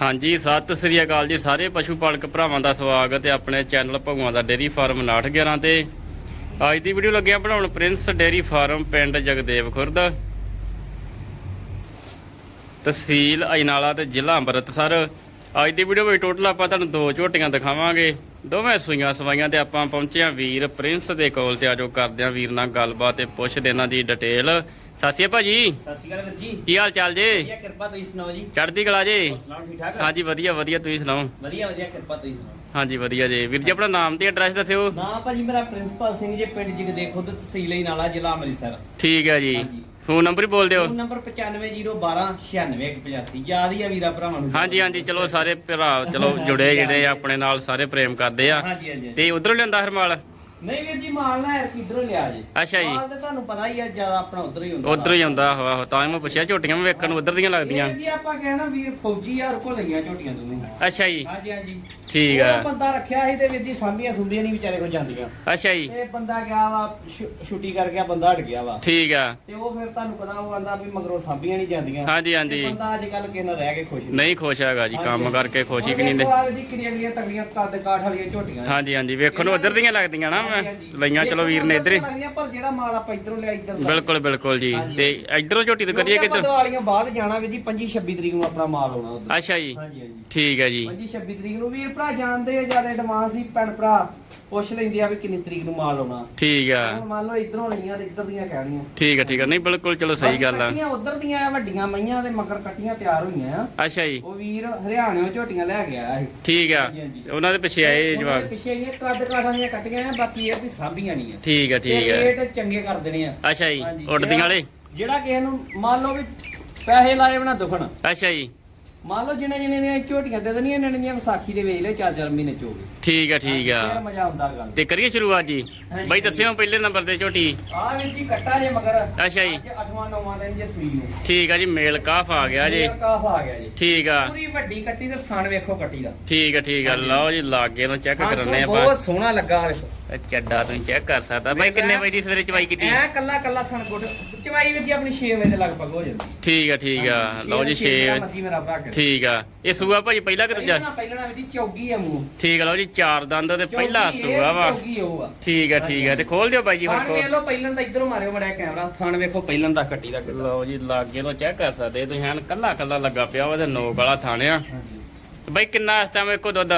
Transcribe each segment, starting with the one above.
ਹਾਂਜੀ, ਸਤਿ ਸ੍ਰੀ ਅਕਾਲ ਜੀ ਸਾਰੇ ਪਸ਼ੂ ਪਾਲਕ ਭਰਾਵਾਂ ਦਾ ਸਵਾਗਤ ਹੈ ਆਪਣੇ ਚੈਨਲ ਭਗਵਾਨ ਦਾ ਡੇਰੀ ਫਾਰਮ 911 ਤੇ। ਅੱਜ ਦੀ ਵੀਡੀਓ ਲੱਗਿਆ ਬਣਾਉਣ ਪ੍ਰਿੰਸ ਡੇਰੀ ਫਾਰਮ ਪਿੰਡ ਜਗਦੇਵ ਖੁਰਦ। ਤਹਿਸੀਲ ਅਜਨਾਲਾ ਤੇ ਜ਼ਿਲ੍ਹਾ ਅੰਮ੍ਰਿਤਸਰ। ਅੱਜ ਦੀ ਵੀਡੀਓ ਵਿੱਚ ਟੋਟਲ ਆਪਾਂ ਤੁਹਾਨੂੰ ਦੋ ਝੋਟੀਆਂ ਦਿਖਾਵਾਂਗੇ। ਦੋਵੇਂ ਸੂਈਆਂ ਸਵਾਈਆਂ ਤੇ ਆਪਾਂ ਪਹੁੰਚੇ ਹਾਂ ਵੀਰ ਪ੍ਰਿੰਸ ਦੇ ਕੋਲ ਤੇ ਆਜੋ ਕਰਦੇ ਹਾਂ ਵੀਰ ਨਾਲ ਗੱਲਬਾਤ ਤੇ ਪੁੱਛਦੇ ਇਹਨਾਂ ਦੀ ਡਿਟੇਲ ਅਕਾਲ ਭਾਜੀ। ਸਤਿ ਸ਼੍ਰੀ ਅਕਾਲ ਵੀਰ ਜੀ। ਕੀ ਹਾਲ ਚਾਲ ਜੇ? ਵਧੀਆ ਕਿਰਪਾ ਤੁਸੀਂ ਸੁਣਾਓ ਜੀ? ਚੜ੍ਹਦੀ ਕਲਾ ਜੇ? ਸੁਣਾਓ ਠੀਕ ਠਾਕ? ਹਾਂਜੀ ਵਧੀਆ ਵਧੀਆ ਤੁਸੀਂ ਸੁਣਾਓ? ਵਧੀਆ ਵਧੀਆ ਕਿਰਪਾ ਤੁਸੀਂ ਸੁਣਾਓ? ਹਾਂਜੀ ਵਧੀਆ ਜੀ। ਵੀਰ ਜੀ ਆਪਣਾ ਨਾਮ ਤੇ ਐਡਰੈਸ ਦੱਸਿਓ। ਨਾ ਭਾਜੀ ਮੇਰਾ ਪ੍ਰਿੰਸੀਪਲ ਸਿੰਘ ਜੀ ਪਿੰਡ ਜਗਦੇ ਖੁਦ ਤਹਿਸੀਲ ਹੀ ਨਾਲਾ ਜ਼ਿਲ੍ਹਾ ਅੰਮ੍ਰਿਤਸਰ। ਠੀਕ ਹੈ ਜੀ। ਹਾਂਜੀ। ਫੋਨ ਨੰਬਰ ਹੀ ਬੋਲ ਦਿਓ। ਫੋਨ ਨੰਬਰ 9501296185 ਯਾਦ ਹੀ ਆ ਵੀਰਾ ਭਰਾਵਾਂ ਨੂੰ। ਹਾਂਜੀ ਹਾਂਜੀ ਚਲੋ ਸਾਰੇ ਭਰਾ ਚਲੋ ਜੁੜੇ ਜਿਹੜੇ ਆਪਣੇ ਨਾਲ ਸਾਰੇ ਪ੍ਰੇਮ ਕਰਦੇ ਆ। ਹਾਂਜੀ ਹਾਂਜੀ। ਤੇ ਉਧਰੋਂ ਲਿਆਂਦਾ ਹਰਮਾਲ? ਨਹੀਂ ਵੀਰ ਜੀ ਮਾਲ ਨਾ ਯਾਰ ਕਿਧਰੋਂ ਲਿਆ ਜੀ। ਅੱਛਾ ਜੀ। ਮਾਲ ਤੇ ਤੁਹਾਨੂੰ ਪਤਾ ਹੀ ਆ ਜ਼ਿਆਦਾ ਆਪਣਾ ਉਧਰ ਹੀ ਹੁੰਦਾ ਉਧਰੋਂ ਹੀ ਆਉਂਦਾ ਆਹੋ ਆਹੋ ਤਾਂ ਹੀ ਮੈਂ ਪੁੱਛਿਆ ਝੋਟੀਆਂ ਵੀ ਵੇਖਣ ਨੂੰ ਉਧਰ ਦੀਆਂ ਲੱਗਦੀਆਂ। ਵੀਰ ਜੀ ਆਪਾਂ ਕਹਿਣਾ ਵੀਰ ਫੌਜੀ ਯਾਰ ਕੋ ਲਈਆਂ ਝੋਟੀਆਂ ਦੋਵੇਂ। ਅੱਛਾ ਜੀ। ਹਾਂਜੀ ਹਾਂਜੀ। ਠੀਕ ਆ। ਬੰਦਾ ਰੱਖਿਆ ਸੀ ਤੇ ਵੀਰ ਜੀ ਸਾਂਭੀਆਂ ਸੁੰਭੀਆਂ ਨਹੀਂ ਵਿਚਾਰੇ ਕੋ ਜਾਂਦੀਆਂ। ਅੱਛਾ ਜੀ। ਤੇ ਬੰਦਾ ਗਿਆ ਵਾ ਛੁ- ਛੁੱਟੀ ਕਰ ਗਿਆ ਬੰਦਾ ਹਟ ਗਿਆ ਵਾ। ਠੀਕ ਆ। ਤੇ ਉਹ ਫਿਰ ਤੁਹਾਨੂੰ ਪਤਾ ਉਹ ਆਂਦਾ ਵੀ ਮਗਰੋਂ ਸਾਂਭੀਆਂ ਨਹੀਂ ਜਾਂਦੀਆਂ। ਹਾਂਜੀ ਤੇ ਹਾਂਜੀ। ਬੰਦਾ ਅੱਜ ਕੱਲ ਕਿੰਨਾ ਰਹਿ ਕੇ ਖੁਸ਼ ਨਹੀਂ ਖੁਸ਼ ਹੈਗਾ ਜੀ ਕੰਮ ਕਰਕੇ ਖੁਸ਼ੀ ਕਿ ਨਹੀਂ ਦੇ ਜੀ ਕਿੰਨੀਆਂ ਕਿੰਨੀਆਂ ਤਗੜੀਆਂ ਕੱਦ ਕਾਠ ਵਾਲੀਆਂ ਝੋਟੀਆਂ ਹਾਂਜੀ ਹਾਂਜੀ। ਵੇਖਣ ਨੂੰ ਉਧਰ ਦੀਆਂ ਲੱਗਦੀਆਂ ਨਾ। ਲਈਆਂ ਚਲੋ ਵੀਰ ਨੇ ਇੱਧਰ ਪਰ ਜਿਹੜਾ ਮਾਲ ਆਪਾਂ ਇਧਰੋਂ ਲਿਆ ਇਧਰ ਬਿਲਕੁਲ ਬਿਲਕੁਲ ਜੀ। ਤੇ ਇਧਰੋਂ ਝੋਟੀ ਤੋਂ ਕਰੀਏ ਕਿੱਧਰ ਵਾਲੀਆਂ ਬਾਅਦ ਜਾਣਾ ਵੀ ਜੀ 25 26 ਤਰੀਕ ਨੂੰ ਆਪਣਾ ਮਾਲ ਆਉਣਾ ਅੱਛਾ ਜੀ। ਠੀਕ ਹੈ ਜੀ। 25 26 ਤਰੀਕ ਨੂੰ ਵੀਰ ਭਰਾ ਜਾਣਦੇ ਆ ਜ਼ਿਆਦਾ ਐਡਵਾਂਸ ਹੀ ਭੈਣ ਭਰਾ। ਪੁੱਛ ਲੈਂਦੇ ਆ ਵੀ ਕਿੰਨੀ ਤਰੀਕ ਨੂੰ ਮਾਲ ਆਉਣਾ। ਠੀਕ ਆ। ਹੁਣ ਮੰਨ ਲਓ ਇਧਰੋਂ ਲਈਆਂ ਤੇ ਇੱਧਰ ਦੀਆਂ ਕਹਿਣੀਆਂ। ਠੀਕ ਹੈ ਠੀਕ ਹੈ ਨਹੀਂ ਬਿਲਕੁਲ ਚਲੋ ਸਹੀ ਗੱਲ ਆ। ਕੱਟੀਆਂ ਉਧਰ ਦੀਆਂ ਆ, ਵੱਡੀਆਂ ਮਈਆਂ ਦੇ ਮਗਰ ਕੱਟੀਆਂ ਤਿਆਰ ਹੋਈਆਂ ਆ। ਅੱਛਾ ਜੀ। ਉਹ ਵੀਰ ਹਰਿਆਣਿਓਂ ਝੋਟੀਆਂ ਲੈ ਗਿਆ ਇਹ ਠੀਕ ਆ। ਹਾਂਜੀ, ਹਾਂਜੀ। ਉਹਨਾਂ ਦੇ ਪਿੱਛੇ ਆਏ ਜਵਾਬ ਪਿੱਛੇ ਇਹ ਕੱਦ ਕਾਠਾਂ ਦੀਆਂ ਕੱਟੀਆਂ ਆ ਬਾਕੀ ਇਹ ਵੀ ਸਾਂਭੀਆਂ ਨਹੀਂ ਆ। ਠੀਕ ਆ ਠੀਕ ਆ। ਰੇਟ ਚੰਗੇ ਕਰ ਦੇਣੇ ਆ। ਅੱਛਾ ਜੀ ਹਾਂਜੀ, ਉੱਡਦੀਆਂ ਜਿਹੜਾ- ਵਾਲੇ? ਜਿਹੜਾ ਕਿਸੇ ਨੂੰ ਮੰਨ ਲਓ ਵੀ ਪੈਸੇ ਲਾਏ ਬਣਾ ਦੁਖਣ। ਅੱਛਾ ਜੀ। ਮੰਨ ਲਓ ਜਿਹਨੇ ਜਿਹਨੇ ਦੀਆਂ ਝੋਟੀਆਂ ਦੇ ਦੇਣੀਆਂ ਇਹਨਾਂ ਦੀਆਂ ਵਿਸਾਖੀ ਦੇ ਵੇਚ ਲੈ ਚਾਰ ਚਾਰ ਮਹੀਨੇ ਚੋਗੇ ਠੀਕ ਆ ਠੀਕ ਆ। ਮਜ਼ਾ ਆਉਂਦਾ ਗੱਲ। ਤੇ ਕਰੀਏ ਸ਼ੁਰੂਆਤ ਜੀ। ਹਾਂਜੀ। ਬਾਈ ਦੱਸਿਓ ਪਹਿਲੇ ਨੰਬਰ ਤੇ ਝੋਟੀ। ਆ ਵੀਰ ਜੀ ਕੱਟਾ ਜੇ ਮਗਰ। ਅੱਛਾ ਜੀ। ਅੱਜ 8ਵਾਂ 9ਵਾਂ ਦਿਨ ਜੇ ਸਵੀਰ ਨੂੰ। ਠੀਕ ਆ ਜੀ ਮੇਲ ਕਾਫ ਆ ਗਿਆ ਜੀ। ਕਾਫ ਆ ਗਿਆ ਜੀ। ਠੀਕ ਆ। ਪੂਰੀ ਵੱਡੀ ਕੱਟੀ ਤੇ ਥਾਣ ਵੇਖੋ ਕੱਟੀ ਦਾ। ਠੀਕ ਆ ਠੀਕ ਆ। ਲਓ ਜੀ ਲਾਗੇ ਨੂੰ ਚੈੱਕ ਹਾਂ, ਕਰਨੇ ਆਪਾਂ। ਬਹੁਤ ਸੋਹਣਾ ਲੱਗਾ ਵੇਖੋ। ਇਹ ਚੱਡਾ ਤੁਸੀਂ ਚੈੱਕ ਕਰ ਸਕਦਾ। ਬਾਈ ਕਿੰਨੇ ਵਜੇ ਦੀ ਸਵੇਰੇ ਚਵਾਈ ਕੀਤੀ? ਐ ਕੱਲਾ ਕੱਲਾ ਥਣ ਗੁੱਟ। ਚਵਾਈ ਵੀ ਜੀ ਆਪਣੀ 6 ਵਜੇ ਦੇ ਲਗਭਗ ਹੋ ਜਾਂਦੀ। ਠੀਕ ਆ ਠੀਕ ਆ। ਲਓ ਜੀ 6 ਮਰਜ਼ੀ ਮੇਰਾ ਭਰਾ ਕਰੇ। ਠੀਕ ਆ। ਇਹ ਸੂਆ ਭਾਜੀ ਪਹਿਲਾ ਕਿ ਦੂਜਾ? ਪਹਿਲਾਂ ਪਹਿਲਾਂ ਵਿੱਚ ਚੌਗੀ ਆ ਮੂੰਹ। ਠੀਕ ਆ ਲਓ ਜੀ ਚਾਰ ਦੰਦ ਤੇ ਪਹਿਲਾ ਸੂਆ ਵਾ। ਚੌਗੀ ਉਹ ਆ। ਠੀਕ ਆ ਠੀਕ ਆ ਤੇ ਖੋਲ ਦਿਓ ਬਾਈ ਜੀ ਥਣ ਕੋਲ ਲਓ ਪਹਿਲਾਂ ਤਾਂ ਇਧਰੋਂ ਮਾਰਿਓ ਮੜਿਆ ਕੈਮਰਾ। ਥਣ ਵੇਖੋ ਪਹਿਲਾਂ ਦਾ ਕੱਟੀ ਦਾ। ਲਓ ਜੀ ਲਾਗੇ ਨੂੰ ਚੈੱਕ ਕਰ ਸਕਦੇ ਤੁਸੀਂ ਹਨ ਕੱਲਾ ਕੱਲਾ ਲੱਗਾ ਪਿਆ ਵਾ ਤੇ ਨੋਕ ਵਾਲਾ ਥਾਣਿਆ ਬਾਈ ਕਿੰਨਾ ਇਸ ਟਾਈਮ ਇੱਕੋ ਦੁੱਧ?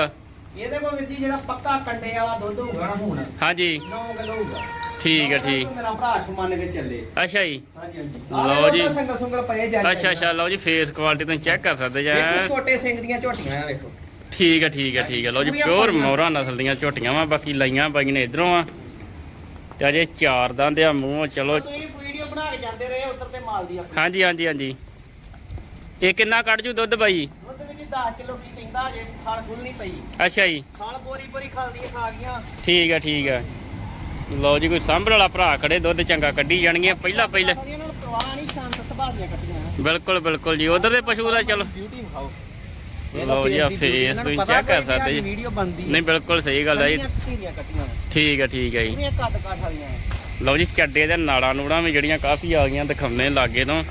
ਇਹਦੇ ਕੋਲ ਵਿੱਚ ਜਿਹੜਾ ਪੱਕਾ ਕੰਡੇ ਵਾਲਾ ਦੁੱਧ ਹੋਊਗਾ ਨਾ ਹੁਣ ਹਾਂਜੀ। 9 ਕਿਲੋ ਹੋਊਗਾ। ਠੀਕ ਆ ਠੀਕ। ਮੇਰਾ ਭਰਾ ਅੱਠ ਮੰਨ ਕੇ ਚੱਲੇ। ਅੱਛਾ ਜੀ। ਹਾਂਜੀ ਹਾਂਜੀ। ਲਓ ਜੀ। ਸੰਗਲ ਸੰਗਲ ਪਏ ਜਾਂਦੇ ਅੱਛਾ ਅੱਛਾ ਲਓ ਜੀ ਫੇਸ ਕੁਆਲਿਟੀ ਤੁਸੀਂ ਚੈੱਕ ਕਰ ਸਕਦੇ ਜੀ ਛੋਟੇ ਸਿੰਘ ਦੀਆਂ ਝੋਟੀਆਂ ਵੇਖੋ। ਠੀਕ ਆ ਠੀਕ ਆ ਠੀਕ ਆ। ਲਓ ਜੀ ਪਿਓਰ। ਮੋਹਰਾ ਨਸਲ ਦੀਆਂ ਝੋਟੀਆਂ ਵਾ ਬਾਕੀ ਲਾਈਆਂ ਬਾਈ ਨੇ ਇਧਰੋਂ ਆ। ਤੇ ਅਜੇ ਚਾਰ ਦੰਦ ਆ ਮੂੰਹ ਚਲੋ। ਤੁਸੀਂ ਵੀਡੀਓ ਬਣਾ ਕੇ ਜਾਂਦੇ ਰਹੇ ਉੱਧਰ ਤੇ ਮਾਲ ਦੀ ਆਪਣੀ। ਹਾਂਜੀ ਹਾਂਜੀ ਹਾਂਜੀ। ਇਹ ਕਿੰਨਾ ਕੱਢ ਜੂ ਦੁੱਧ ਬਾਈ? ਦੁੱਧ ਵਿੱਚ 10 ਕਿਲੋ ਕੀ ਕਹਿੰਦਾ ਜੇ ਖਾਲ ਖੁੱਲ ਨਹੀਂ ਪਈ। ਅੱਛਾ ਜੀ। ਖਾਲ ਬੋਰੀ ਬੋਰੀ ਖਾਲਦੀ ਖਾ ਗਈਆਂ। ਠੀਕ ਆ ਠੀਕ ਆ। ਲਓ ਜੀ ਕੋਈ ਸਾਂਭਣ ਵਾਲਾ ਭਰਾ ਖੜੇ ਦੁੱਧ ਚੰਗਾ ਕੱਢੀ ਜਾਣਗੀਆਂ। ਪਹਿਲਾਂ ਪਹਿਲਾਂ ਬਿਲਕੁਲ ਬਿਲਕੁਲ ਜੀ ਉਧਰ ਦੇ ਪਸ਼ੂ ਦਾ ਚਲੋ। ਲਓ ਜੀ, ਆਹ face ਤੁਸੀਂ check ਕਰ ਸਕਦੇ ਜੀ। ਨਹੀਂ ਬਿਲਕੁਲ ਸਹੀ ਗੱਲ ਹੈ ਜੀ। ਠੀਕ ਆ ਠੀਕ ਆ ਜੀ। ਲਓ ਜੀ ਚੱਡੇ ਦੇ ਨਾੜਾਂ ਨੂੜਾਂ ਵੀ ਜਿਹੜੀਆਂ ਕਾਫੀ ਆ ਗਈਆਂ ਦਿਖਾਉਣੇ ਲਾਗੇ ਤੋਂ।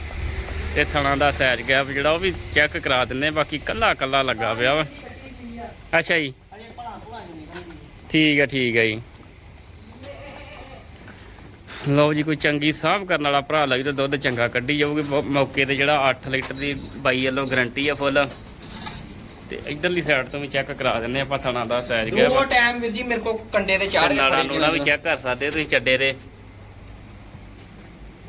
ਤੇ ਥਣਾ ਦਾ ਸਾਈਜ਼ ਗੈਪ ਜਿਹੜਾ ਉਹ ਵੀ ਚੈੱਕ ਕਰਾ ਦਿੰਨੇ ਬਾਕੀ ਕੱਲਾ ਕੱਲਾ ਲੱਗਾ ਪਿਆ ਵਾ। ਅੱਛਾ ਜੀ। ਠੀਕ ਆ ਠੀਕ ਆ ਜੀ। ਲਓ ਜੀ ਕੋਈ ਚੰਗੀ ਸਾਂਭ ਕਰਨ ਵਾਲਾ ਭਰਾ ਲੱਗ ਤਾਂ ਦੁੱਧ ਚੰਗਾ ਕੱਢੀ ਜਾਊਗੀ। ਮੌਕੇ ਤੇ ਜਿਹੜਾ 8 ਲੀਟਰ ਦੀ ਬਾਈ ਵੱਲੋਂ ਗਾਰੰਟੀ ਆ ਫੁੱਲ ਤੇ ਇਧਰਲੀ ਸਾਈਡ ਤੋਂ ਵੀ ਚੈੱਕ ਕਰਾ ਦਿੰਨੇ ਆਪਾਂ ਥਣਾ ਦਾ ਸਾਈਜ਼ ਦੋ ਗੈਪ ਟਾਈਮ ਵੀਰ ਜੀ ਮੇਰੇ ਕੋ ਕੰਡੇ ਤੇ ਚਾੜ ਕੇ ਨਾੜਾਂ ਵੀ। ਚੈੱਕ ਕਰ ਸਕਦੇ ਤੁਸੀਂ ਚੱਡੇ ਦੇ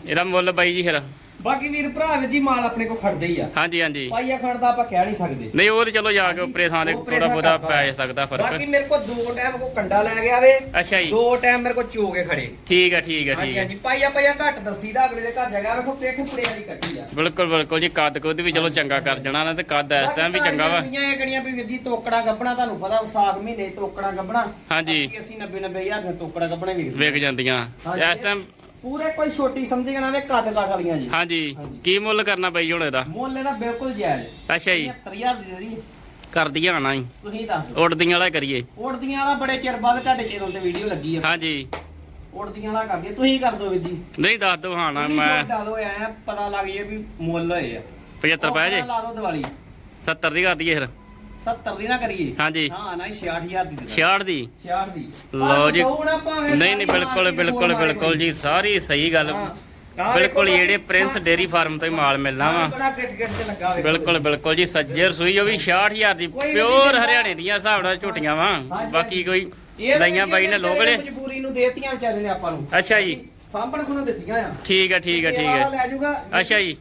ਇਹਦਾ ਮੁੱਲ ਬਾਈ ਜੀ ਫਿਰ? ਬਾਕੀ ਵੀਰ ਭਰਾ ਵੀਰ ਜੀ ਮਾਲ ਆਪਣੇ ਕੋ ਖੜਦੇ ਹੀ ਆ। ਹਾਂਜੀ ਹਾਂਜੀ। ਪਾਈਆ ਖੜਦਾ ਆਪਾਂ ਕਹਿ ਨਹੀਂ ਸਕਦੇ। ਨਹੀਂ ਉਹ ਤੇ ਚਲੋ ਜਾ ਕੇ ਉੱਪਰੇ ਥਾਂ ਦੇ ਉਹ ਥੋੜਾ ਕਰਦਾ। ਪੈ ਸਕਦਾ ਬਾਕੀ ਫ਼ਰਕ ਮੇਰੇ ਕੋ ਦੋ ਟਾਈਮ ਕੋ ਕੰਡਾ ਲੈ ਗਿਆ ਵੇ। ਅੱਛਾ ਜੀ। ਦੋ ਟਾਈਮ ਮੇਰੇ ਕੋ ਚੋ ਕੇ ਖੜੇ। ਠੀਕ ਆ ਠੀਕ ਆ ਠੀਕ ਆ। ਹਾਂਜੀ। ਪਾਈਆ ਪਾਈਆ ਘੱਟ ਦੱਸੀ ਦਾ ਅਗਲੇ ਦੇ ਘਰ ਜਗ੍ਹਾ ਵੇਖੋ ਪੇਖ ਪੁੜੇ ਵਾਲੀ ਕੱਟੀ ਆ। ਬਿਲਕੁਲ ਬਿਲਕੁਲ ਜੀ ਕੱਦ ਕੁੱਦ ਵੀ ਚਲੋ ਚੰਗਾ ਕਰ ਜਾਣਾ ਨਾ ਤੇ ਕੱਦ ਇਸ ਟਾਈਮ ਵੀ ਚੰਗਾ ਵਾ। ਇਹ ਕਣੀਆਂ ਵੀ ਜੀ ਤੋਕੜਾ ਗੱਬਣਾ ਤੁਹਾਨੂੰ ਪਤਾ ਵਿਸਾਖ ਮਹੀਨੇ ਤੋਕੜਾ ਗੱਬਣਾ ਹਾਂਜੀ। 80 90 90 ਹਜ਼ਾਰ ਦੇ ਤੋਕੜਾ ਗੱਬਣੇ ਵੀ ਵਿਕ ਜਾਂਦੀਆਂ। ਇਸ ਟਾਈਮ ਪੂਰੇ ਕੋਈ ਛੋਟੀ ਸਮਝੇਗਾ ਨਾ ਵੇ ਕੱਦ ਕਾਠ ਵਾਲੀਆਂ ਜੀ। ਹਾਂਜੀ ਹਾਂਜੀ। ਕੀ ਮੁੱਲ ਕਰਨਾ ਪਈ ਹੁਣ ਇਹਦਾ? ਮੁੱਲ ਇਹਦਾ ਬਿਲਕੁਲ ਜਾਇਜ਼। ਅੱਛਾ ਜੀ। 70000 ਦੀ ਦੀ ਕਰਦੀਆਂ ਨਾ ਹੀ ਤੁਸੀਂ ਦੱਸ ਦਿਓ। ਉੜਦੀਆਂ ਵਾਲਾ ਕਰੀਏ। ਉੜਦੀਆਂ ਵਾਲਾ ਬੜੇ ਚਿਰ ਬਾਅਦ ਤੁਹਾਡੇ ਚੈਨਲ ਤੇ ਵੀਡੀਓ ਲੱਗੀ ਆ। ਹਾਂਜੀ। ਉੜਦੀਆਂ ਵਾਲਾ ਕਰਦੀ ਤੁਸੀਂ ਕਰ ਦਿਓ ਵੀਰ ਜੀ। ਨਹੀਂ ਦੱਸ ਦੋ ਹਾਂ ਨਾ ਮੈਂ ਛੋਟਾ ਦੋ ਆਇਆ ਪਤਾ ਲੱਗ ਜੇ ਵੀ ਮੁੱਲ ਹੋਏ ਆ। 75 ਪੈ ਜੇ। ਲਾ ਦੋ ਦੀਵਾਲੀ। 70 ਦੀ ਕਰ ਦਈਏ ਫਿਰ। 70 ਦੀ ਨਾ ਕਰੀਏ। ਹਾਂਜੀ। ਹਾਂ ਨਾ 66000 ਦੀ ਦੇ ਦਾਂਗੇ। 66 ਦੀ? 66 ਦੀ। ਲਓ ਜੀ। ਨਹੀਂ ਨਹੀਂ ਬਿਲਕੁਲ ਬਿਲਕੁਲ ਬਿਲਕੁਲ ਜੀ ਸਾਰੀ ਸਹੀ ਗੱਲ। ਬਿਲਕੁਲ ਜਿਹੜੇ ਪ੍ਰਿੰਸ ਡੇਰੀ ਫਾਰਮ ਤੋਂ ਹੀ ਮਾਲ ਮਿਲਣਾ ਵਾ। ਬਿਲਕੁਲ ਬਿਲਕੁਲ ਜੀ ਸੱਜੇ ਰਸੋਈ ਉਹ ਵੀ 66000 ਦੀ ਪਿਓਰ ਹਰਿਆਣੇ ਦੀਆਂ ਹਿਸਾਬ ਨਾਲ ਝੋਟੀਆਂ ਵਾ। ਬਾਕੀ ਕੋਈ ਲਈਆਂ ਬਾਈ ਨੇ ਲੋਕਲੇ ਮਜਬੂਰੀ ਨੂੰ ਦੇਤੀਆਂ ਵਿਚਾਰੇ ਨੇ ਆਪਾਂ ਨੂੰ। ਅੱਛਾ ਜੀ। ਸਾਂਭਣ ਕੋਲੋਂ ਦਿੱਤੀਆਂ ਆ। ਠੀਕ ਹੈ ਠੀਕ ਹੈ ਠੀਕ ਲੈ ਜਾਊਗਾ। ਅੱਛਾ ਜੀ।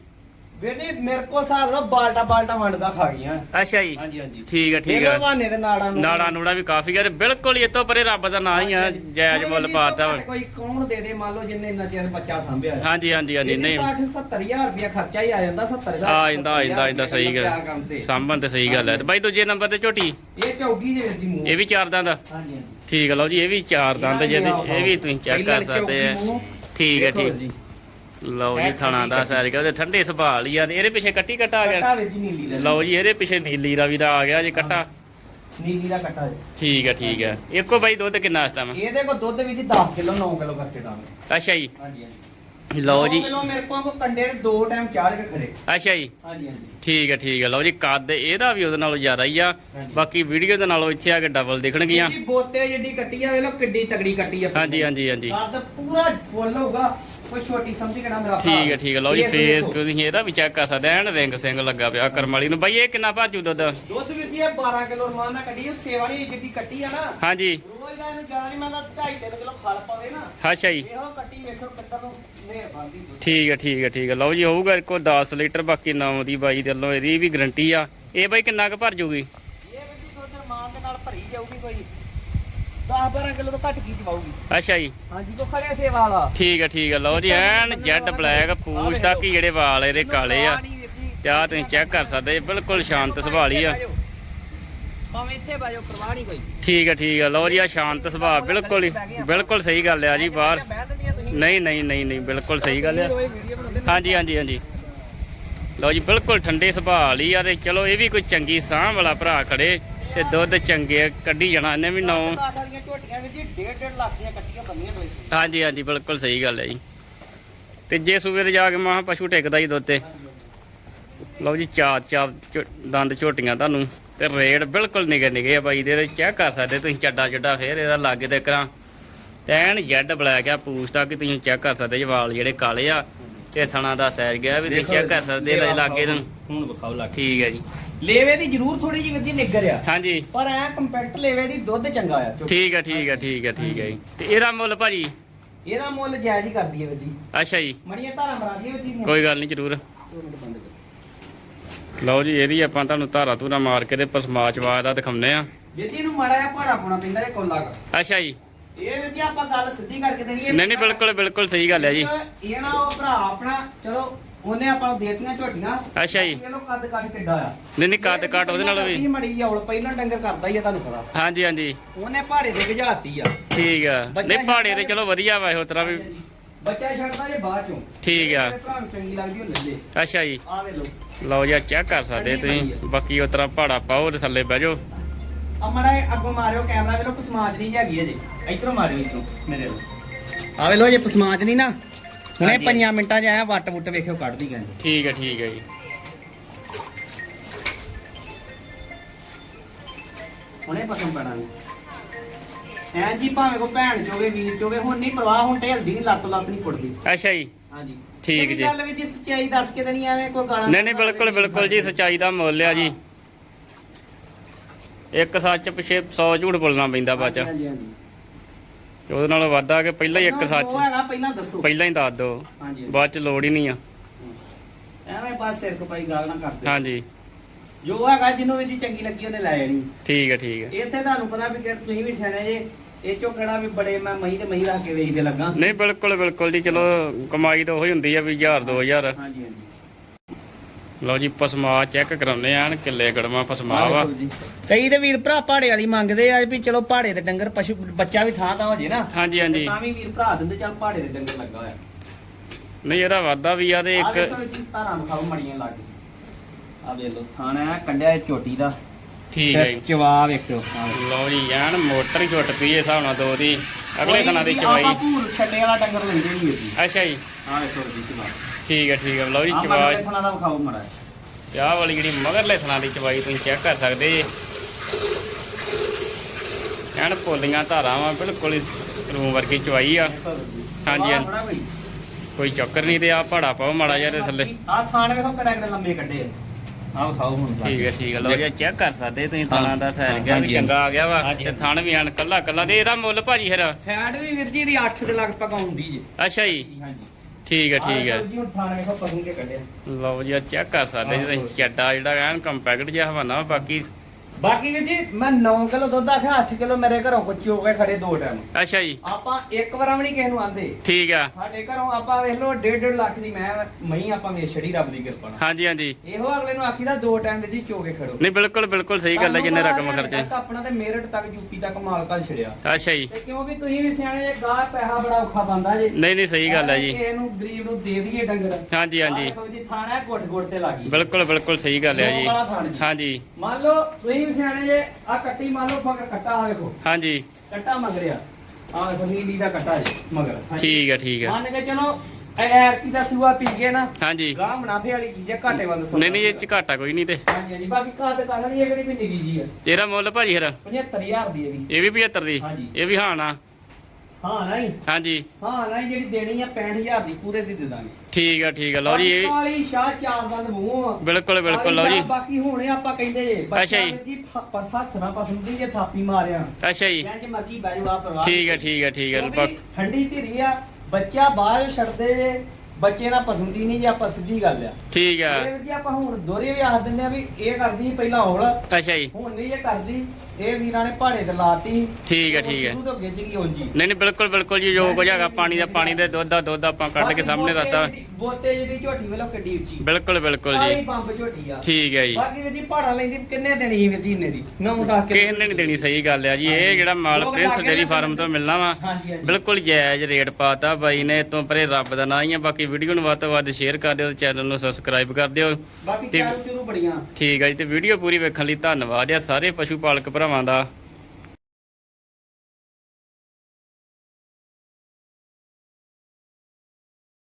ਬੇਟੇ ਮੇਰੇ ਕੋ ਹਿਸਾਬ ਨਾਲ ਬਾਲਟਾ ਬਾਲਟਾ ਵੰਡਦਾ ਖਾ ਗਈਆਂ। ਅੱਛਾ ਜੀ। ਹਾਂਜੀ ਹਾਂਜੀ। ਠੀਕ ਹੈ ਠੀਕ ਹੈ ਬਹਾਨੇ ਦੇ ਨਾੜਾਂ ਨੂੰ। ਨਾੜਾ ਨੂੜਾ ਵੀ ਕਾਫੀ ਹੈ ਤੇ ਬਿਲਕੁਲ ਹੀ ਇਹ ਤੋਂ ਪਰੇ ਰੱਬ ਦਾ ਨਾਂ ਹੀ ਆ ਜਾਇਜ਼ ਮੁੱਲ ਪਾਤਾ। ਕੋਈ ਕੌਣ ਦੇ ਦੇ ਮੰਨ ਲਓ ਜਿੰਨੇ ਇੰਨਾ ਚਿਰ ਬੱਚਾ ਸਾਂਭਿਆ। ਹਾਂਜੀ ਹਾਂਜੀ ਹਾਂਜੀ ਨਹੀਂ। 60 70000 ਰੁਪਇਆ ਖਰਚਾ ਹੀ ਆ ਜਾਂਦਾ 70000 ਆ ਇੰਦਾ ਇੰਦਾ ਇੰਦਾ ਸਹੀ ਗੱਲ ਸਾਂਭਣ ਤੇ ਸਹੀ ਗੱਲ ਹੈ ਤੇ ਬਾਈ ਦੂਜੇ ਨੰਬਰ ਤੇ ਝੋਟੀ? ਇਹ ਚੌਗੀ ਦੇ ਵਿੱਚ ਹੀ ਮੂੰਹ। ਇਹ ਵੀ ਚਾਰ ਦੰਦ ਆ। ਹਾਂਜੀ ਹਾਂਜੀ। ਠੀਕ ਹੈ ਲਓ ਜੀ ਇਹ ਵੀ ਚਾਰ ਦੰਦ ਜਿਹਦੇ ਇਹ ਵੀ ਤੁਸੀਂ ਚੈੱਕ ਕਰ ਸਕਦੇ ਆ। ਠੀਕ ਹੈ ਠੀਕ। ਲਓ ਜੀ ਥਣਾ ਦਾ ਸੈਰ ਕੇ ਉਹਦੇ ਠੰਡੇ ਸੁਭਾਅ ਲਈ ਆ ਤੇ ਇਹਦੇ ਪਿੱਛੇ ਕੱਟੀ ਕੱਟਾ ਆ ਗਿਆ। ਕੱਟਾ ਵਿੱਚ ਨੀਲੀ ਦਾ ਲਓ ਜੀ ਇਹਦੇ ਪਿੱਛੇ ਨੀਲੀ ਰਾਵੀ ਦਾ ਆ ਗਿਆ ਜੀ ਕੱਟਾ। ਨੀਲੀ ਦਾ ਕੱਟਾ ਜੀ। ਠੀਕ ਹੈ ਠੀਕ ਹੈ ਇੱਕੋ ਬਾਈ ਦੁੱਧ ਕਿੰਨਾ ਇਸ ਟਾਈਮ ਇਹਦੇ ਕੋ ਦੁੱਧ ਵਿੱਚ 10 ਕਿਲੋ 9 ਕਿਲੋ ਕਰਕੇ ਦਾਂਗੇ ਅੱਛਾ ਜੀ। ਹਾਂਜੀ ਹਾਂਜੀ। ਲਓ ਜੀ। ਕਿਲੋ ਮੇਰੇ ਕੋਲ ਕੋ ਕੰਡੇ ਦੇ ਦੋ ਟਾਈਮ ਚਾੜ ਕੇ ਖੜੇ। ਅੱਛਾ ਜੀ। ਹਾਂਜੀ ਹਾਂਜੀ। ਠੀਕ ਹੈ ਠੀਕ ਹੈ ਲਓ ਜੀ ਕੱਦ ਇਹਦਾ ਵੀ ਉਹਦੇ ਨਾਲੋਂ ਜ਼ਿਆਦਾ ਹੀ ਆ। ਬਾਕੀ ਵੀਡੀਓ ਦੇ ਨਾਲੋਂ ਇੱਥੇ ਆ ਕੇ ਡਬਲ ਦਿਖਣਗੀਆਂ। ਜੀ ਬੋਤੇ ਜਿੱਡੀ ਕੱਟੀ ਆ ਵੇਖ ਲਓ ਕਿੱਡੀ ਤਗੜੀ ਕੱਟੀ ਆ। ਹਾਂਜੀ ਹਾਂਜੀ ਹਾਂਜੀ। ਕੱਦ ਪੂਰਾ ਫੁੱਲ ਹੋਊਗਾ। ਕੋਈ ਛੋਟੀ ਸਮਝੀ ਕਿਹੜਾ ਮੇਰਾ ਭਰਾ। ਠੀਕ ਹੈ ਠੀਕ ਹੈ। ਲਓ ਜੀ ਫੇਸ। ਤੁਸੀਂ ਇਹਦਾ ਵੀ ਚੈੱਕ ਕਰ ਸਕਦੇ ਐਨ ਰਿੰਗ ਸਿੰਘ ਲੱਗਾ ਪਿਆ ਕਰਮ ਵਾਲੀ ਨੂੰ। ਬਾਈ ਇਹ ਕਿੰਨਾ ਭਾਜੂ ਦੁੱਧ? ਦੁੱਧ ਵੀਰ ਜੀ ਇਹ 12 ਕਿਲੋ ਰਮਾਨ ਨਾਲ ਕੱਢੀ ਸੇਵਾ ਨਹੀਂ ਜਿੱਡੀ ਕੱਟੀ ਆ ਨਾ। ਹਾਂਜੀ। ਰੋਜ਼ ਦਾ ਇਹਨੂੰ ਜਾਣੀ ਮੈਂ ਤਾਂ 2.5 ਕਿਲੋ ਖਲ ਪਵੇ ਨਾ। ਅੱਛਾ ਜੀ। ਇਹੋ ਕੱਟੀ ਵੇਖੋ ਕਿੱਦਾਂ ਨੂੰ ਮੇਰ ਬੰਦੀ ਦੁੱਧ। ਠੀਕ ਹੈ ਠੀਕ ਹੈ ਠੀਕ ਹੈ। ਲਓ ਜੀ ਹੋਊਗਾ ਇੱਕੋ 10 ਲੀਟਰ ਬਾਕੀ 9 ਦੀ ਬਾਈ ਦੇ ਵੱਲੋਂ ਇਹਦੀ ਵੀ ਗਰੰਟੀ ਆ। ਇਹ ਬਾਈ ਕਿੰਨਾ ਕੁ ਭਰ ਜੂਗੀ ਇਹ ਵੀਰ ਜੀ ਦੁੱਧ ਰਮਾਨ ਦੇ ਨਾਲ ਭਰੀ ਜਾਊਗੀ ਕੋਈ 10 12 ਕਿਲੋ ਤੋਂ ਘੱਟ ਕੀ ਚਵਾਊਗੀ ਅੱਛਾ ਜੀ। ਹਾਂਜੀ ਕੋ ਖੜਿਆ ਸੇਵਾ ਵਾਲਾ। ਠੀਕ ਹੈ ਠੀਕ ਹੈ ਲਓ ਜੀ ਐਨ ਜੈਡ ਬਲੈਕ ਪੂਛ ਤੱਕ ਹੀ ਜਿਹੜੇ ਵਾਲ ਇਹਦੇ ਕਾਲੇ ਆ। ਤੇ ਆਹ ਤੁਸੀਂ ਚੈੱਕ ਕਰ ਸਕਦੇ ਜੀ ਬਿਲਕੁਲ ਸ਼ਾਂਤ ਸੁਭਾਅ ਲਈ ਆ। ਭਾਵੇਂ ਇੱਥੇ ਬਾਜੋ ਪਰਵਾਹ ਨਹੀਂ ਕੋਈ। ਠੀਕ ਹੈ ਠੀਕ ਹੈ ਲਓ ਜੀ ਆ ਸ਼ਾਂਤ ਸੁਭਾਅ ਬਿਲਕੁਲ ਹੀ ਬਿਲਕੁਲ ਸਹੀ ਗੱਲ ਆ ਜੀ ਬਾਹਰ। ਨਹੀਂ ਨਹੀਂ ਨਹੀਂ ਨਹੀਂ ਬਿਲਕੁਲ ਸਹੀ ਗੱਲ ਆ। ਹਾਂਜੀ ਹਾਂਜੀ ਹਾਂਜੀ। ਲਓ ਜੀ ਬਿਲਕੁਲ ਠੰਡੇ ਸੁਭਾਅ ਵਾਲੀ ਆ ਤੇ ਚਲੋ ਇਹ ਵੀ ਕੋਈ ਚੰਗੀ ਸਾਹ ਵਾਲਾ ਭਰਾ ਖੜੇ। ਤੇ ਦੁੱਧ ਚੰਗੇ ਕੱਢੀ ਜਾਣਾ ਇਹਨੇ ਵੀ ਨੌ। ਦਸ ਵਾਲੀਆਂ ਝੋਟੀਆਂ ਵਿੱਚ 1.5 ਲੱਖ ਦੀਆਂ ਕੱਟੀਆਂ ਬੰਨੀਆਂ ਹੋਈ ਹਾਂਜੀ ਹਾਂਜੀ ਬਿਲਕੁਲ ਸਹੀ ਗੱਲ ਹੈ ਜੀ। ਤੇ ਜੇ ਸੂਬੇ ਤੇ ਜਾ ਕੇ ਮਾਹ ਪਸ਼ੂ ਟਿਕਦਾ ਜੀ ਦੁੱਧ ਤੇ। ਲਓ ਜੀ ਚਾਰ ਚਾਰ ਝੋ- ਦੰਦ ਝੋਟੀਆਂ ਤੁਹਾਨੂੰ। ਤੇ ਰੇਟ ਬਿਲਕੁਲ ਨਿਗੇ ਨਿਗੇ ਆ ਬਾਈ ਦੇ ਚੈੱਕ ਕਰ ਸਕਦੇ ਤੁਸੀਂ ਚੱਡਾ ਚੱਡਾ ਫੇਰ ਇਹਦਾ ਲਾਗੇ ਤੇ ਕਰਾਂ। ਤੇ ਐਨ ਜੈਡ ਬਲੈਕ ਆ ਪੂਛ ਤੱਕ ਤੁਸੀਂ ਚੈੱਕ ਕਰ ਸਕਦੇ ਜੀ ਵਾਲ ਜਿਹੜੇ ਕਾਲੇ ਆ। ਤੇ ਥਣਾ ਦਾ ਸੈਰ ਗਿਆ ਵੀ ਤੁਸੀਂ ਚੈੱਕ ਕਰ ਸਕਦੇ ਇਹਦੇ ਲਾਗੇ ਨੂੰ। ਹੁਣ ਵਿਖਾਓ ਲੱਗ। ਠੀਕ ਹੈ ਜੀ। ਲੇਵੇ ਦੀ ਜ਼ਰੂਰ ਥੋੜੀ ਜਿਹੀ ਵਿੱਚੀ ਨਿੱਗਰ ਆ ਹਾਂਜੀ। ਪਰ ਐ ਕੰਪੈਕਟ ਲੇਵੇ ਦੀ ਦੁੱਧ ਚੰਗਾ ਆ। ਝੋਟੀ। ਠੀਕ ਹੈ ਠੀਕ ਹੈ ਠੀਕ ਹੈ ਠੀਕ ਹੈ ਜੀ। ਤੇ ਇਹਦਾ ਮੁੱਲ ਭਾਜੀ? ਇਹਦਾ ਮੁੱਲ ਜਾਇਜ਼ ਹੀ ਕਰਦੀ ਹੈ ਵਿੱਚ ਜੀ। ਅੱਛਾ ਜੀ। ਮੜੀਆਂ ਧਾਰਾਂ ਬਰਾਦੀਆਂ ਵਿੱਚ ਦੀਆਂ। ਕੋਈ ਗੱਲ ਨਹੀਂ ਜ਼ਰੂਰ। ਦੋ ਮਿੰਟ ਬੰਦ ਕਰੋ। ਲਓ ਜੀ ਇਹਦੀ ਆਪਾਂ ਤੁਹਾਨੂੰ ਧਾਰਾ ਧੂਰਾ ਮਾਰ ਕੇ ਤੇ ਪਸਮਾਚਵਾ ਦਾ ਦਿਖਾਉਂਦੇ ਆ। ਜੀ ਨੂੰ ਮਾੜਾ ਜਿਹਾ ਭਾੜਾ ਪਾਉਣਾ ਪੈਂਦਾ ਇਹ ਕੋਲਾ ਦਾ ਅੱਛਾ ਜੀ। ਇਹ ਜੀ ਆਪਾਂ ਗੱਲ ਸਿੱਧੀ ਕਰਕੇ ਦੇਣੀ ਹੈ ਨਹੀਂ ਨਹੀਂ ਬਿਲਕੁਲ ਬਿਲਕੁਲ ਸਹੀ ਗੱਲ ਹੈ ਜੀ। ਇਹ ਨਾ ਉਹ ਭਰਾ ਆਪਣਾ ਚਲੋ ਉਹਨੇ ਆਪਾਂ ਨੂੰ ਦੇਤੀਆਂ ਝੋਟੀਆਂ ਅੱਛਾ ਜੀ। ਚਲੋ ਕੱਦ ਕੱਟ ਕਿੱਡਾ ਆ। ਨਹੀਂ ਨਹੀਂ ਕੱਦ ਕਾਟ ਉਹਦੇ ਨਾਲ ਵੀ। ਮੜੀ ਔਲ ਪਹਿਲਾਂ ਡੰਗਰ ਕਰਦਾ ਹੀ ਆ ਤੁਹਾਨੂੰ ਪਤਾ। ਹਾਂਜੀ ਹਾਂਜੀ। ਉਹਨੇ ਭਾੜੇ ਦੇ ਗਜਾਤੀ ਆ। ਠੀਕ ਆ। ਨਹੀਂ ਪਹਾੜੇ ਤੇ ਚਲੋ ਵਧੀਆ ਵਾ ਇਹੋ ਤਰ੍ਹਾਂ ਵੀ। ਬੱਚਾ ਛੱਡਦਾ ਜੇ ਬਾਅਦ ਚੋਂ। ਠੀਕ ਆ। ਚੰਗੀ ਲੱਗਦੀ ਉਹ ਲੈ ਲੈ। ਅੱਛਾ ਜੀ। ਆ ਵੇ ਲੋ ਲਓ ਜੀ ਚੈੱਕ ਕਰ ਸਕਦੇ ਤੁਸੀਂ। ਬਾਕੀ ਉਹ ਤਰ੍ਹਾਂ ਪਹਾੜਾ ਪਾਓ ਤੇ ਥੱਲੇ ਬਹਿ ਜਾਓ। ਆ ਮੜਾ ਅੱਗੋਂ ਮਾਰਿਓ ਕੈਮਰਾ ਵੇਲੋ ਪਸਮਾਜ ਨਹੀਂ ਹੈਗੀ ਅਜੇ ਇਧਰੋਂ ਮਾਰਿਓ ਇਧਰੋਂ ਮੇਰੇ ਵੱਲ। ਆ ਵੇਲੋ ਜੇ ਪਸਮਾਜ ਨਹੀਂ ਨਾ। ਹੁਣੇ ਹਾਂਜੀ। 5 ਮਿੰਟਾਂ 'ਚ ਆਇਆ ਵੱਟ ਵੁੱਟ ਵੇਖਿਓ ਕੱਢਦੀ ਗਏ ਠੀਕ ਹੈ ਠੀਕ ਹੈ ਜੀ। ਹੁਣੇ ਪਸਮ ਪੈਣਾ ਐ ਜੀ ਭਾਵੇਂ ਕੋ ਭੈਣ ਚੋਵੇ ਵੀਰ ਚੋਵੇ ਹੁਣ ਨਹੀਂ ਪਰਵਾਹ ਹੁਣ ਢੇਲਦੀ ਨਹੀਂ ਲੱਤ ਲੱਤ ਨਹੀਂ ਪੁੱਟਦੀ। ਅੱਛਾ ਜੀ। ਹਾਂਜੀ। ਠੀਕ ਜੀ। ਗੱਲ ਵੀ ਜੀ ਸੱਚਾਈ ਦੱਸ ਕੇ ਦੇਣੀ ਐਵੇਂ ਕੋਈ ਗਾਲਾਂ ਨਹੀਂ ਨਹੀਂ ਬਿਲਕੁਲ ਬਿਲਕੁਲ ਜੀ ਸਚਾਈ ਦਾ ਮੁੱਲ ਆ ਜੀ। ਇੱਕ ਸੱਚ ਪਿਛੇ 100 ਝੂਠ ਬੋਲਣਾ ਪੈਂਦਾ ਬਾਅਦ ਚ। ਹਾਂਜੀ। ਉਹਦੇ ਨਾਲੋਂ ਵਾਧਾ ਕਿ ਪਹਿਲਾਂ ਹੀ ਇੱਕ ਸੱਚ ਉਹ ਹੈਗਾ ਪਹਿਲਾਂ ਦੱਸੋ। ਪਹਿਲਾਂ ਹੀ ਦੱਸ ਦਿਓ। ਹਾਂਜੀ। ਬਾਅਦ ਚ ਲੋੜ ਹੀ ਨਹੀਂ ਆ। ਐਵੇਂ ਬਸ ਸਿਰ ਕਪਾਈ ਗਾਲ ਨਾ ਕਰਦੇ। ਹਾਂਜੀ। ਜੋ ਹੈਗਾ ਜਿਹਨੂੰ ਵੀ ਜੀ ਚੰਗੀ ਲੱਗੀ ਉਹਨੇ ਲੈ ਜਾਣੀ। ਠੀਕ ਹੈ ਠੀਕ ਹੈ ਇੱਥੇ ਤੁਹਾਨੂੰ ਪਤਾ ਵੀ ਕਿ ਤੁਸੀਂ ਵੀ ਸਿਆਣੇ ਜੇ ਇਹ ਚੋਂ ਕਿਹੜਾ ਵੀ ਬੜੇ ਮੈਂ ਮਹੀਂ ਤੇ ਮਹੀਂ ਰੱਖ ਕੇ ਵੇਚਦੇ ਲੱਗਾ। ਨਹੀਂ ਬਿਲਕੁਲ ਬਿਲਕੁਲ ਜੀ ਚਲੋ ਕਮਾਈ ਤਾਂ ਉਹੀ ਹੁੰਦੀ ਆ ਵੀ 1000 2000 ਹਾਂਜੀ ਹਾਂਜੀ। ਲਓ ਜੀ ਪਸਮਾ ਚੈੱਕ ਕਰਾਉਂਦੇ ਆਣ ਕਿੱਲੇ ਗੜਮਾ ਪਸਮਾ ਵਾ। ਕਈ ਤੇ ਵੀਰ ਭਰਾ ਪਹਾੜੇ ਵਾਲੀ ਮੰਗਦੇ ਆ ਵੀ ਚਲੋ ਪਹਾੜੇ ਦੇ ਡੰਗਰ ਪਸ਼ੂ ਬੱਚਾ ਵੀ ਥਾਂ ਤਾਂ ਹੋ ਜੇ ਨਾ। ਹਾਂਜੀ ਹਾਂਜੀ। ਤਾਂ ਵੀ ਵੀਰ ਭਰਾ ਦਿੰਦੇ ਚੱਲ ਪਹਾੜੇ ਦੇ ਡੰਗਰ ਲੱਗਾ ਹੋਇਆ। ਨਹੀਂ ਇਹਦਾ ਵਾਧਾ ਵੀ ਆ ਤੇ ਇੱਕ ਦੇਖੋ ਜੀ ਧਾਰਾਂ ਵਿਖਾਓ ਮੜੀਆਂ ਲੱਗ ਆ ਵੇਖ ਲਓ ਥਾਣਾ ਹੈ ਕੰਡਿਆ ਚੋਟੀ ਦਾ। ਠੀਕ ਹੈ ਜੀ। ਚਵਾ ਵੇਖੋ। ਲਓ ਜੀ ਐਨ ਮੋਟਰ ਹੀ ਛੁੱਟ ਪਈ ਇਹ ਹਿਸਾਬ ਨਾਲ ਦੋ ਦੀ। ਅਗਲੇ ਦਿਨਾਂ ਦੀ ਚਵਾਈ। ਆਪਾਂ ਭੂਰ ਛੱਡੇ ਵਾਲਾ ਡੰਗਰ ਲੈਂਦੇ ਨਹੀਂ ਜੀ ਅੱਛਾ ਜੀ। ਆਹ ਵੇਖੋ ਜੀ ਚਵਾ ਠੀਕ ਹੈ ਠੀਕ ਹੈ ਲਓ ਜੀ ਆ ਚਵਾਈ ਮੜੇ ਥਾਣਾ ਦਾ ਵਿਖਾਓ ਮੜਾ ਆਹ ਵਾਲੀ ਜਿਹੜੀ ਮਗਰਲੇ ਥਣਾ ਦੀ ਚਵਾਈ ਤੁਸੀਂ ਚੈੱਕ ਕਰ ਸਕਦੇ ਜੀ। ਐਨ ਪੋਲੀਆਂ ਧਾਰਾਂ ਵਾ ਬਿਲਕੁਲ ਹੀ ਰੂਮ ਵਰਗੀ ਚਵਾਈ ਆ। ਹਾਂਜੀ, ਹਾਂਜੀ। ਕੋਈ। ਚੱਕਰ ਨਹੀਂ ਤੇ ਆ ਪਹਾੜਾ ਪਾਓ ਮਾੜਾ ਜਿਹਾ ਥੱਲੇ। ਆਹ ਥਾਣ ਵੇਖੋ ਕਿੰਨੇ ਕਿੰਨੇ ਲੰਬੇ ਕੱਢੇ ਆ। ਆਹ ਖਾਓ ਹੁਣ ਠੀਕ ਹੈ ਠੀਕ ਹੈ ਲਓ ਜੀ ਚੈੱਕ ਕਰ ਸਕਦੇ ਤੁਸੀਂ ਥਾਣਾ ਦਾ ਸੈਰ ਹਾਂ, ਗਿਆ ਵੀ ਚੰਗਾ ਆ ਗਿਆ ਵਾ। ਤੇ ਥਣ ਵੀ ਆਣ ਕੱਲਾ ਕੱਲਾ ਤੇ ਇਹਦਾ ਮੁੱਲ ਭਾਜੀ ਫਿਰ? ਫੈਟ ਵੀ ਵੀਰ ਜੀ ਦੀ 8 ਦੇ ਲਗਭਗ ਆਉਂਦੀ ਜੀ। ਅੱਛਾ ਜੀ। ਹਾਂਜੀ। ਠੀਕ ਹੈ ਠੀਕ ਹੈ। ਆਹ ਜੀ ਹੁਣ ਥਾਣ ਵੇਖੋ ਪਸੰਦ ਕੇ ਕੱਢਿਆ। ਲਓ ਜੀ ਚੈੱਕ ਕਰ ਸਕਦੇ ਜੀ ਤੁਸੀਂ ਚੱਡਾ ਜਿਹੜਾ ਐਨ ਕੰਪੈਕਟ ਜਿਹਾ ਹਵਾਨਾ ਬਾਕੀ ਬਾਕੀ ਵੀਰ ਜੀ ਮੈਂ 9 ਕਿਲੋ ਦੁੱਧ ਆਖਿਆ 8 ਕਿਲੋ ਮੇਰੇ ਘਰੋਂ ਕੁੱਚੀ ਹੋ ਕੇ ਖੜੇ ਦੋ ਟਾਈਮ। ਅੱਛਾ ਜੀ। ਆਪਾਂ ਇੱਕ ਵਾਰ ਵੀ ਨਹੀਂ ਕਿਸੇ ਨੂੰ ਆਂਦੇ। ਠੀਕ ਆ। ਸਾਡੇ ਘਰੋਂ ਆਪਾਂ ਵੇਖ ਲਓ 1.5 ਲੱਖ ਦੀ ਮੈਂ ਮਹੀਂ ਆਪਾਂ ਵੇਚ ਛੜੀ ਰੱਬ ਦੀ ਕਿਰਪਾ ਨਾਲ। ਹਾਂਜੀ ਹਾਂਜੀ। ਇਹੋ ਅਗਲੇ ਨੂੰ ਆਖੀਦਾ ਦੋ ਟਾਈਮ ਦੀ ਚੋ ਕੇ ਖੜੋ। ਨਹੀਂ ਬਿਲਕੁਲ ਬਿਲਕੁਲ ਸਹੀ ਗੱਲ ਹੈ ਜਿੰਨੇ ਰਕਮ ਖਰਚੇ। ਆਪਣਾ ਤੇ ਮੇਰਠ ਤੱਕ ਯੂਪੀ ਤੱਕ ਮਾਲ ਕੱਲ ਛੜਿਆ। ਅੱਛਾ ਜੀ। ਤੇ ਕਿਉਂ ਵੀ ਤੁਸੀਂ ਵੀ ਸਿਆਣੇ ਜੇ ਗਾਹ ਪੈਸਾ ਬੜਾ ਔਖਾ ਬੰਦਾ ਜੇ। ਨਹੀਂ ਨਹੀਂ ਸਹੀ ਗੱਲ ਹੈ ਜੀ। ਕਿਸੇ ਨੂੰ ਗਰੀਬ ਨੂੰ ਦੇ ਦਈਏ ਡੰਗਰ। ਹਾਂਜੀ ਹਾਂਜੀ। ਜੀ ਥਾਣਾ ਗੁੱਟ ਗੁੱਟ ਤੇ ਲੱਗੀ ਬਿਲਕੁਲ ਬਿਲਕੁਲ ਸਹੀ ਗੱਲ ਹੈ ਜੀ। ਜੀ। ਹਾਂਜੀ। ਮੰਨ ਲਓ ਤੁਸੀਂ ਵੀ ਸਿਆਣੇ ਜੇ ਆ ਕੱਟੀ ਮੰਨ ਲਓ ਫਕਰ ਕੱਟਾ ਆ ਵੇਖੋ। ਹਾਂਜੀ। ਕੱਟਾ ਮਗਰਿਆ ਆ। ਵੇਖੋ ਨੀਲੀ ਦਾ ਕੱਟਾ ਜੇ ਮਗਰ। ਹਾਂਜੀ। ਠੀਕ ਹੈ ਠੀਕ ਹੈ ਮੰਨ ਕੇ ਚਲੋ ਐਰ ਕੀ ਦਾ ਸੂਆ ਪੀ ਗਏ ਨਾ। ਹਾਂਜੀ। ਗਾਹ ਮੁਨਾਫੇ ਵਾਲੀ ਚੀਜ਼ ਹੈ ਘਾਟੇ ਵੱਲ ਨਹੀਂ ਨਹੀਂ ਇਹ ਚ ਘਾਟਾ ਕੋਈ ਨਹੀਂ ਤੇ। ਹਾਂਜੀ ਹਾਂਜੀ। ਬਾਕੀ ਖਾਦ ਕਰਨ ਦੀ ਇਹ ਕਿਹੜੀ ਵੀ ਨਿੱਗੀ ਜੀ ਹੈ ਤੇਰਾ ਮੁੱਲ ਭਾਜੀ ਫਿਰ? 75000 ਦੀ ਹੈਗੀ। ਇਹ ਵੀ 75 ਦੀ? ਹਾਂਜੀ। ਇਹ ਵੀ ਹਾਂ ਨਾ ਹਾਂ ਨਹੀਂ ਹਾਂਜੀ। ਹਾਂ ਨਹੀਂ ਜਿਹੜੀ ਦੇਣੀ ਆ 65000 ਦੀ ਪੂਰੇ ਦੀ ਦੇ ਦਾਂਗੇ। ਠੀਕ ਆ ਠੀਕ ਆ ਲਓ ਜੀ ਇਹ ਵੀ- ਕਾਲੀ ਸ਼ਾਹ ਚਾਰ ਦੰਦ ਮੂੰਹ ਆ। ਬਿਲਕੁਲ ਬਿਲਕੁਲ ਲਓ ਕਾਲੀ ਜੀ। ਸ਼ਾਹ ਬਾਕੀ ਹੁਣੇ ਆਪਾਂ ਕਹਿੰਦੇ ਜੇ ਅੱਛਾ ਜੀ। ਜੀ ਪਸ ਹੱਥ ਨਾ ਪਸੰਦੀ ਜੇ ਥਾਪੀ ਮਾਰਿਆ। ਅੱਛਾ ਜੀ। ਜਾਂ ਜੇ ਮਰਜ਼ੀ ਬੈਜਵਾ ਪਰਵਾਹ ਠੀਕ ਹੈ ਠੀਕ ਹੈ ਠੀਕ ਵੀ ਬਾਕ- ਠੰਡੀ ਧੀਰੀ ਆ ਬੱਚਾ ਬਾਹਰ ਛੱਡਦੇ ਜੇ ਬੱਚੇ ਨਾਲ ਪਸੰਦੀ ਨਹੀਂ ਜੇ ਆਪਾਂ ਸਿੱਧੀ ਗੱਲ ਆ। ਠੀਕ ਆ। ਇਹ ਜੀ ਆਪਾਂ ਹੁਣ ਦੋਰੇ ਵੀ ਆਖ ਦਿੰਦੇ ਆ ਵੀ ਇਹ ਕਰਦੀ ਪਹਿਲਾਂ ਹੌਲ। ਅੱਛਾ ਜੀ। ਹੁਣ ਨਹੀਂ ਇਹ ਕਰਦੀ। ਇਹ ਵੀਰਾਂ ਨੇ ਪਹਾੜੇ ਤੇ ਲਾਤੀ। ਠੀਕ ਹੈ ਠੀਕ ਹੈ। ਸ਼ੁਰੂ ਤੋਂ ਨਹੀਂ ਨਹੀਂ ਬਿਲਕੁਲ ਬਿਲਕੁਲ ਜੀ ਜੋ ਕੁਝ ਹੈਗਾ ਪਾਣੀ ਦਾ ਪਾਣੀ ਦੇ ਦੁੱਧ ਦਾ ਦੁੱਧ ਆਪਾਂ ਕੱਢ ਕੇ ਸਾਹਮਣੇ ਰੱਖਤਾ। ਬੋਤੇ ਜਿਹੜੀ ਝੋਟੀ ਵੇਲੋ ਕਿੱਡੀ ਉੱਚੀ। ਬਿਲਕੁਲ ਬਿਲਕੁਲ ਕਾਲੀ ਜੀ ਬੰਬ ਝੋਟੀ ਆ। ਠੀਕ ਹੈ ਜੀ। ਬਾਕੀ ਵੀਰ ਜੀ ਪਹਾੜਾਂ ਲੈਂਦੀ ਕਿੰਨੇ ਦੇਣੀ ਸੀ ਵੀਰ ਜੀ ਇੰਨੇ ਦੀ? 9 10 ਕਿਸੇ ਨੇ ਨਹੀਂ ਦੇਣੀ ਸਹੀ ਗੱਲ ਆ ਜੀ। ਇਹ ਜਿਹੜਾ ਮਾਲ ਪ੍ਰਿੰਸ ਡੇਰੀ ਫਾਰਮ ਤੋਂ ਮਿਲਣਾ ਵਾ। ਬਿਲਕੁਲ ਜਾਇਜ਼ ਰੇਟ ਪਾਤਾ ਬਾਈ ਨੇ। ਤੋਂ ਪਰੇ ਰੱਬ ਦਾ ਨਾਂ ਹੀ ਆ। ਬਾਕੀ ਵੀਡੀਓ ਨੂੰ ਵੱਧ ਤੋਂ ਵੱਧ ਸ਼ੇਅਰ ਕਰ ਦਿਓ ਚੈਨਲ ਨੂੰ ਸਬਸਕ੍ਰਾਈਬ ਕਰ ਦਿਓ। ਬਾਕੀ ਚਾਰੂ ਚੂਰੂ ਬੜੀਆਂ। ਠੀਕ ਹੈ ਜੀ। ਤੇ ਵੀਡੀਓ ਪੂਰੀ ਵੇਖਣ ਲਈ ਧੰਨਵਾਦ ਆ। ਸਾਰੇ ਪਸ਼ੂ ਪਾਲਕ ਭਰਾਵਾਂ ਦਾ